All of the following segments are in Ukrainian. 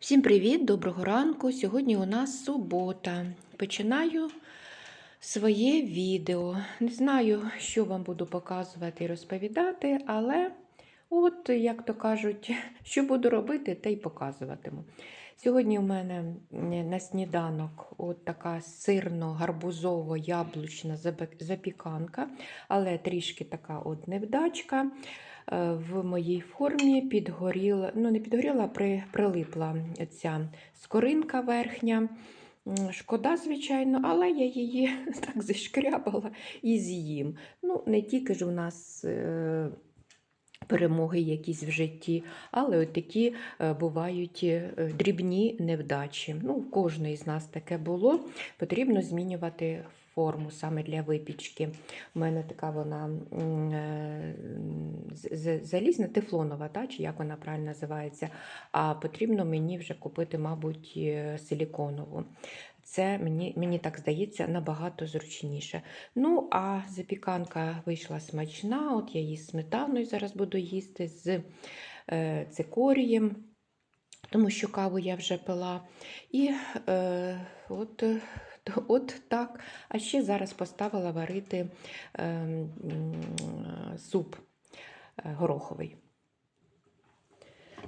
Всім привіт, доброго ранку. Сьогодні у нас субота. Починаю своє відео. Не знаю, що вам буду показувати і розповідати, але, от, як то кажуть, що буду робити, те й показуватиму. Сьогодні у мене на сніданок от така сирно-гарбузово-яблучна запіканка, але трішки така от невдачка. Е, в моїй формі підгоріла, ну не підгоріла, при, прилипла ця скоринка верхня. Шкода, звичайно, але я її так зішкрябала і з'їм. Ну, Не тільки ж у нас е, перемоги якісь в житті, але от такі е, бувають дрібні невдачі. Ну, У кожної з нас таке було. Потрібно змінювати форму саме для випічки. У мене така вона е, залізна, тефлонова, та, чи як вона правильно називається. А потрібно мені вже купити, мабуть, е, силіконову. Це мені мені так здається набагато зручніше. Ну, а запіканка вийшла смачна, от я її з сметаною зараз буду їсти з е, цикорієм, тому що каву я вже пила. І е, от От так. А ще зараз поставила варити е, суп гороховий.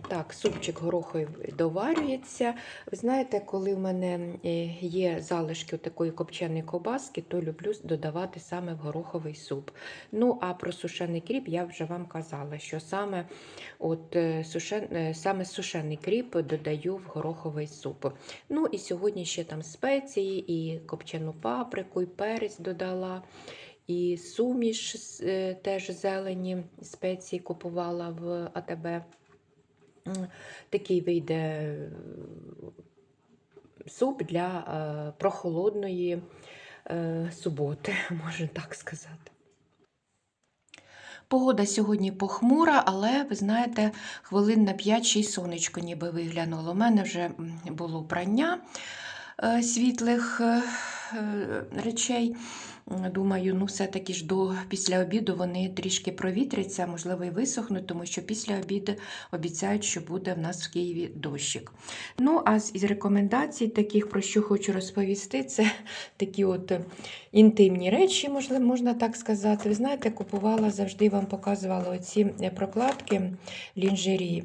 Так, супчик гороховий доварюється. Ви знаєте, коли в мене е, є залишки такої копченої ковбаски, то люблю додавати саме в гороховий суп. Ну, а про сушений кріп я вже вам казала, що саме от е, сушен... Е, саме сушений кріп додаю в гороховий суп. Ну, і сьогодні ще там спеції, і копчену паприку, і перець додала. І суміш теж зелені спеції купувала в АТБ. Такий вийде е, суп для е, прохолодної е, суботи, можна так сказати. Погода сьогодні похмура, але, ви знаєте, хвилин на 5-6 сонечко ніби виглянуло. У мене вже було прання світлих речей. Думаю, ну все-таки ж до після обіду вони трішки провітряться, можливо, і висохнуть, тому що після обіду обіцяють, що буде в нас в Києві дощик. Ну, а з рекомендацій, таких, про що хочу розповісти, це такі от інтимні речі, можливо, можна так сказати. Ви знаєте, купувала завжди вам показувала оці прокладки лінжері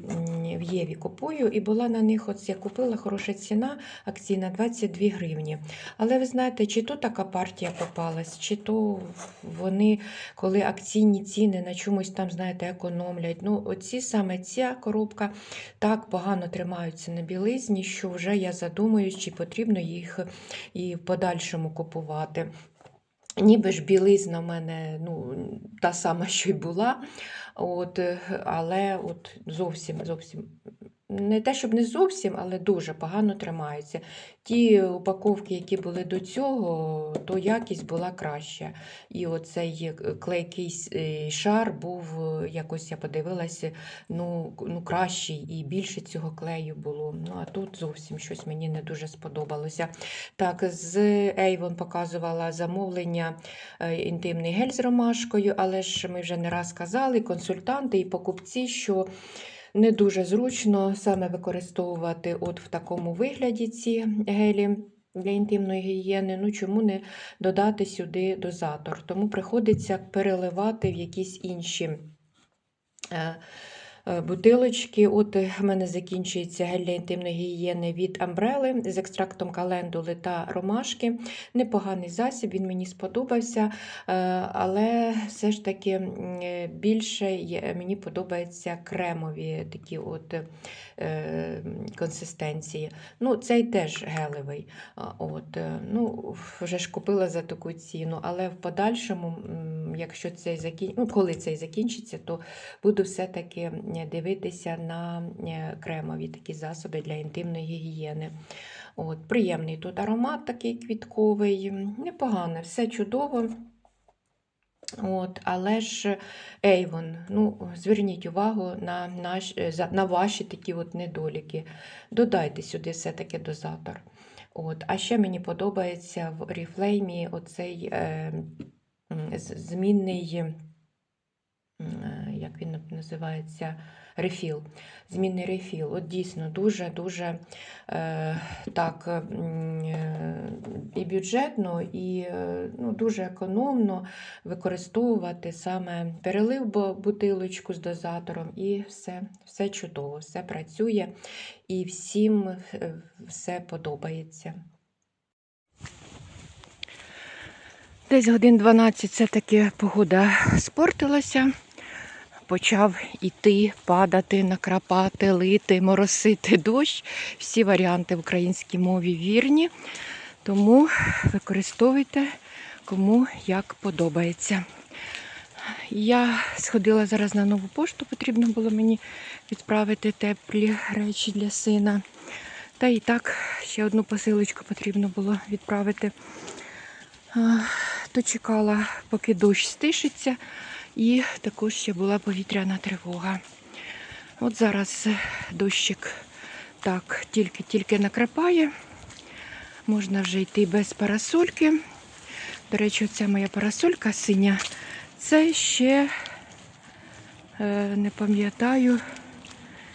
в Єві купую, і була на них, от я купила хороша ціна, акційна 22 гривні. Але ви знаєте, чи то така партія попалась чи то вони, коли акційні ціни на чомусь там, знаєте, економлять. Ну, оці саме ця коробка так погано тримаються на білизні, що вже я задумуюсь, чи потрібно їх і в подальшому купувати. Ніби ж білизна в мене ну, та сама, що й була, от, але от зовсім зовсім не те, щоб не зовсім, але дуже погано тримаються. Ті упаковки, які були до цього, то якість була краща. І оцей клейкий е, шар був, е, якось я подивилася, ну, ну кращий і більше цього клею було. Ну, А тут зовсім щось мені не дуже сподобалося. Так, з Avon показувала замовлення е, інтимний гель з ромашкою, але ж ми вже не раз казали, консультанти і покупці, що не дуже зручно саме використовувати от в такому вигляді ці гелі для інтимної гігієни. Ну чому не додати сюди дозатор? Тому приходиться переливати в якісь інші. Е, бутилочки. От в мене закінчується гель для інтимної гігієни від Амбрели з екстрактом календули та ромашки. Непоганий засіб, він мені сподобався, е, але все ж таки більше мені подобаються кремові такі от е, консистенції. Ну, Цей теж гелевий. От, ну, Вже ж купила за таку ціну, але в подальшому, якщо цей закін... ну, коли цей закінчиться, то буду все-таки дивитися на е, кремові такі засоби для інтимної гігієни. От, Приємний тут аромат такий квітковий, непогане, все чудово. От, Але ж Avon, ну, зверніть увагу на наш, е, на ваші такі от недоліки. Додайте сюди все-таки дозатор. От, А ще мені подобається в Oriflame оцей е, змінний е, як він називається, рефіл. Змінний рефіл. От дійсно дуже-дуже е, так е, і бюджетно, і ну, дуже економно використовувати саме перелив бу- бутилочку з дозатором, і все, все чудово, все працює і всім все подобається. Десь годин 12 все-таки погода спортилася. Почав іти, падати, накрапати, лити, моросити дощ. Всі варіанти в українській мові вірні. Тому використовуйте кому як подобається. Я сходила зараз на нову пошту, потрібно було мені відправити теплі речі для сина. Та і так, ще одну посилочку потрібно було відправити. То чекала, поки дощ стишиться, і також ще була повітряна тривога. От зараз дощик так тільки-тільки накрапає. Можна вже йти без парасольки. До речі, оця моя парасолька синя. Це ще е, не пам'ятаю,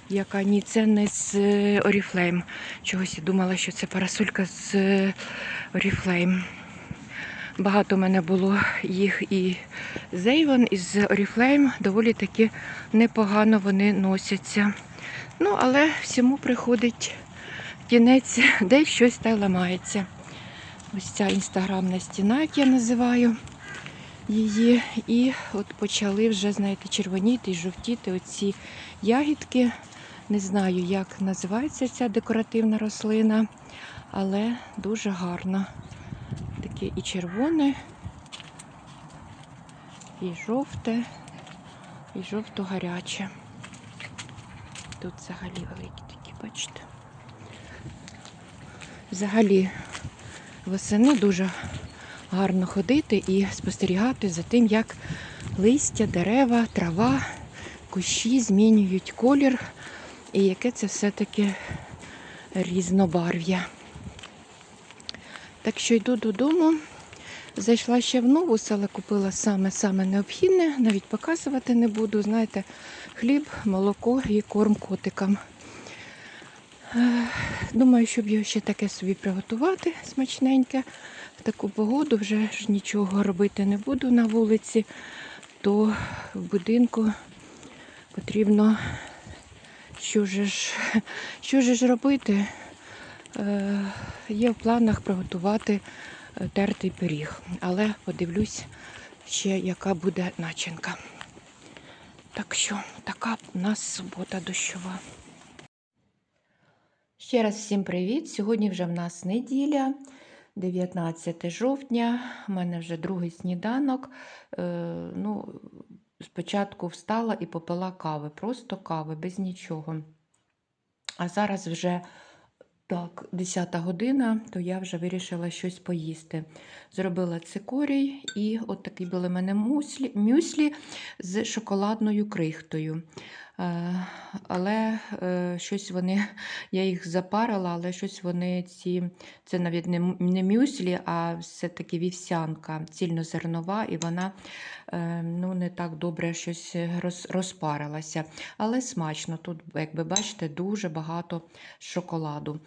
яка ні, це не з е, Oriflame. Чогось я думала, що це парасолька з е, Oriflame. Багато в мене було їх і з Avon, і з Oriflame. Доволі таки непогано вони носяться. Ну, але всьому приходить кінець, десь щось та ламається. Ось ця інстаграмна стіна, як я називаю її. І от почали вже, знаєте, червоніти і жовтіти оці ягідки. Не знаю, як називається ця декоративна рослина, але дуже гарно. Таке і червоне, і жовте, і жовто-гаряче. Тут взагалі великі такі, бачите. Взагалі восени дуже гарно ходити і спостерігати за тим, як листя, дерева, трава, кущі змінюють колір, і яке це все-таки різнобарв'я. Так що йду додому. Зайшла ще в новус, але купила саме-саме необхідне, навіть показувати не буду. Знаєте, хліб, молоко і корм котикам. Е, Думаю, щоб його ще таке собі приготувати смачненьке. В таку погоду вже ж нічого робити не буду на вулиці, то в будинку потрібно що ж, що ж робити. Е, Є в планах приготувати е, тертий пиріг, але подивлюсь ще, яка буде начинка. Так що така у нас субота дощова. Ще раз всім привіт! Сьогодні вже в нас неділя, 19 жовтня. У мене вже другий сніданок. Е, ну, спочатку встала і попила кави, просто кави, без нічого. А зараз вже так, 10 година, то я вже вирішила щось поїсти. Зробила цикорій і от такі були в мене мюслі, мюслі з шоколадною крихтою. Е, але е, щось вони, я їх запарила, але щось вони ці, це навіть не, не мюслі, а все-таки вівсянка, цільнозернова, і вона е, ну, не так добре щось роз, розпарилася. Але смачно. Тут, як ви бачите, дуже багато шоколаду.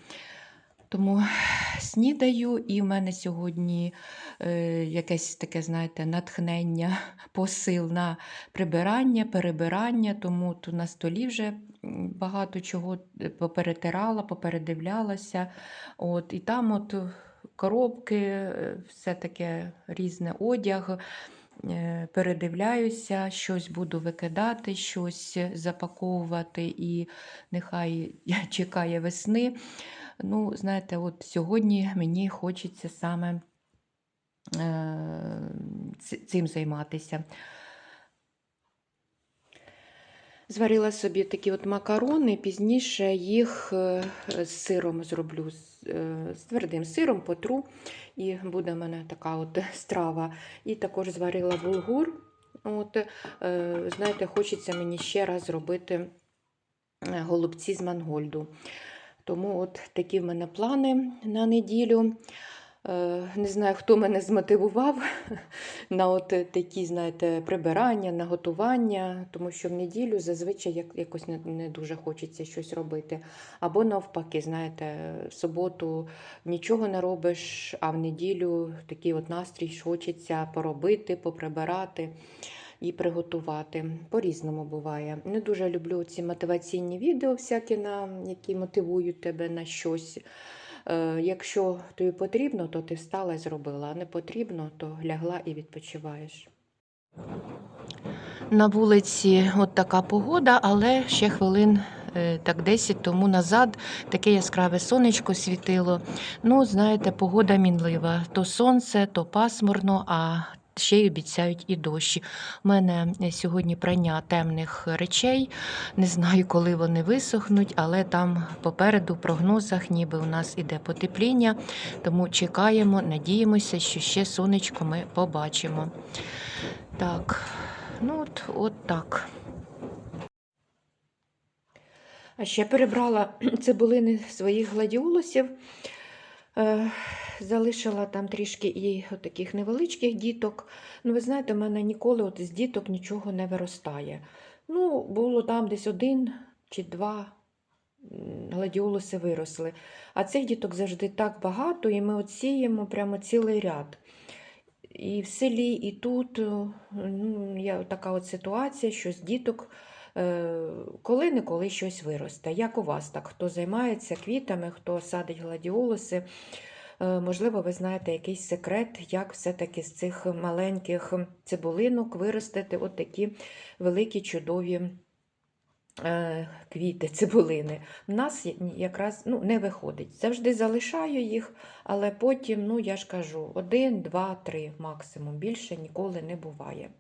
Тому снідаю, і в мене сьогодні е, якесь таке, знаєте, натхнення, посил на прибирання, перебирання, тому тут на столі вже багато чого е, поперетирала, попередивлялася. От, і там от коробки, е, все таке різне одяг. Е, Передивляюся, щось буду викидати, щось запаковувати, і нехай чекає весни. Ну, знаєте, от сьогодні мені хочеться саме е, цим займатися. Зварила собі такі от макарони, пізніше їх е, з сиром зроблю, з, е, твердим сиром потру, і буде в мене така от страва. І також зварила булгур. От, знаєте, хочеться мені ще раз зробити голубці з мангольду. Тому от такі в мене плани на неділю. Е, Не знаю, хто мене змотивував на от такі, знаєте, прибирання, на готування, тому що в неділю зазвичай якось не дуже хочеться щось робити. Або навпаки, знаєте, в суботу нічого не робиш, а в неділю такий от настрій, хочеться поробити, поприбирати і приготувати. По-різному буває. Не дуже люблю ці мотиваційні відео, всякі, на, які мотивують тебе на щось. Е, Якщо тобі потрібно, то ти встала і зробила, а не потрібно, то лягла і відпочиваєш. На вулиці от така погода, але ще хвилин е, так 10 тому назад таке яскраве сонечко світило. Ну, знаєте, погода мінлива. То сонце, то пасмурно, а ще й обіцяють і дощі. У мене е, сьогодні прання темних речей. Не знаю, коли вони висохнуть, але там попереду в прогнозах ніби у нас іде потепління, тому чекаємо, надіємося, що ще сонечко ми побачимо. Так, ну от, от так. А ще перебрала цибулини своїх гладіолусів. Залишила там трішки і таких невеличких діток. Ну, ви знаєте, у мене ніколи от з діток нічого не виростає. Ну, було там десь один чи два гладіолуси виросли. А цих діток завжди так багато, і ми от сіємо прямо цілий ряд. І в селі, і тут е, ну, є така от ситуація, що з діток коли-неколи щось виросте. Як у вас так? Хто займається квітами, хто садить гладіолуси? Е, Можливо, ви знаєте якийсь секрет, як все-таки з цих маленьких цибулинок виростити от такі великі чудові е, квіти, цибулини. У нас якраз ну, не виходить. Завжди залишаю їх, але потім, ну я ж кажу, один, два, три максимум. Більше ніколи не буває.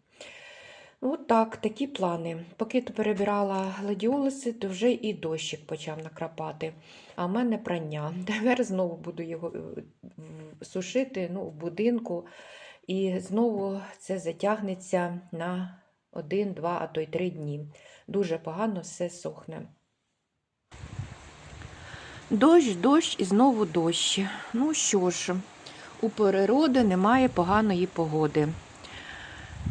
От так, такі плани. Поки то перебирала гладіолуси, то вже і дощик почав накрапати. А в мене прання. Тепер знову буду його е, сушити ну, в будинку. І знову це затягнеться на один, два, а то й три дні. Дуже погано все сохне. Дощ, дощ і знову дощ. Ну що ж, у природи немає поганої погоди.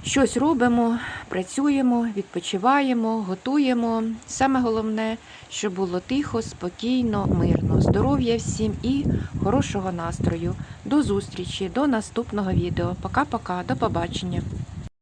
Щось робимо, працюємо, відпочиваємо, готуємо. Саме головне, щоб було тихо, спокійно, мирно. Здоров'я всім і хорошого настрою. До зустрічі, до наступного відео. Пока-пока, до побачення.